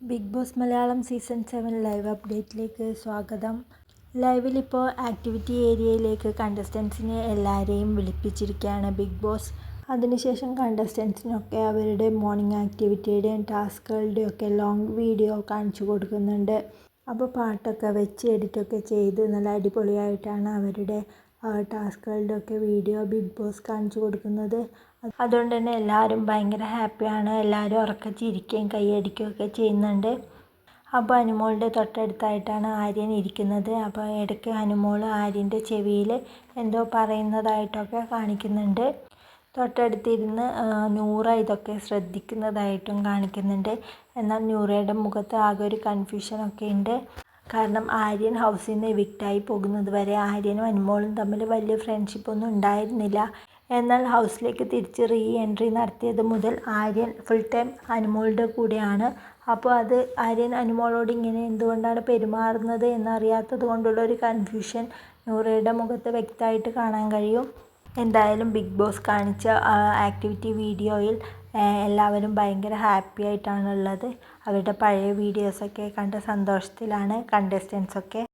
Big Boss Malayalam season seven live അപ്ഡേറ്റിലേക്ക് സ്വാഗതം. ലൈവിലിപ്പോൾ activity ഏരിയയിലേക്ക് കണ്ടസ്റ്റൻസിനെ എല്ലാവരെയും വിളിപ്പിച്ചിരിക്കുകയാണ് ബിഗ് ബോസ്. അതിനുശേഷം കണ്ടസ്റ്റൻസിനൊക്കെ അവരുടെ മോർണിംഗ് ആക്ടിവിറ്റിയുടെയും ടാസ്കുകളുടെയും ഒക്കെ ലോങ് വീഡിയോ കാണിച്ചു കൊടുക്കുന്നുണ്ട്. അപ്പോൾ പാട്ടൊക്കെ വെച്ച് എഡിറ്റൊക്കെ ചെയ്ത് നല്ല അടിപൊളിയായിട്ടാണ് അവരുടെ ടാസ്കുകളുടെ ഒക്കെ വീഡിയോ ബിഗ് ബോസ് കാണിച്ചു കൊടുക്കുന്നത്. അതുകൊണ്ട് തന്നെ എല്ലാവരും ഭയങ്കര ഹാപ്പിയാണ്. എല്ലാവരും ഉറക്കെ ചിരിക്കുകയും കൈയടിക്കുകയും ഒക്കെ ചെയ്യുന്നുണ്ട്. അപ്പോൾ അനുമോളുടെ തൊട്ടടുത്തായിട്ടാണ് ആര്യൻ ഇരിക്കുന്നത്. അപ്പോൾ ഇടയ്ക്ക് അനുമോൾ ആര്യന്റെ ചെവിയിൽ എന്തോ പറയുന്നതായിട്ടൊക്കെ കാണിക്കുന്നുണ്ട്. തൊട്ടടുത്തിരുന്ന് നൂറ ഇതൊക്കെ ശ്രദ്ധിക്കുന്നതായിട്ടും കാണിക്കുന്നുണ്ട്. എന്നാൽ നൂറയുടെ മുഖത്ത് ആകെ ഒരു കൺഫ്യൂഷനൊക്കെ ഉണ്ട്. കാരണം ആര്യൻ ഹൗസിൽ നിന്ന് എവിക്റ്റായി പോകുന്നത് വരെ ആര്യനും അനുമോളും തമ്മിൽ വലിയ ഫ്രണ്ട്ഷിപ്പൊന്നും ഉണ്ടായിരുന്നില്ല. എന്നാൽ ഹൗസിലേക്ക് തിരിച്ച് റീ എൻട്രി നടത്തിയത് മുതൽ ആര്യൻ ഫുൾ ടൈം അനുമോളുടെ കൂടെയാണ്. അപ്പോൾ അത് ആര്യൻ അനുമോളോട് ഇങ്ങനെ എന്തുകൊണ്ടാണ് പെരുമാറുന്നത് എന്നറിയാത്തത് കൊണ്ടുള്ള ഒരു കൺഫ്യൂഷൻ നൂറയുടെ മുഖത്ത് വ്യക്തമായിട്ട് കാണാൻ കഴിയും. എന്തായാലും ബിഗ് ബോസ് കാണിച്ച ആക്ടിവിറ്റി വീഡിയോയിൽ എല്ലാവരും ഭയങ്കര ഹാപ്പി ആയിട്ടാണുള്ളത്. അവരുടെ പഴയ വീഡിയോസൊക്കെ കണ്ട സന്തോഷത്തിലാണ് കണ്ടസ്റ്റൻസൊക്കെ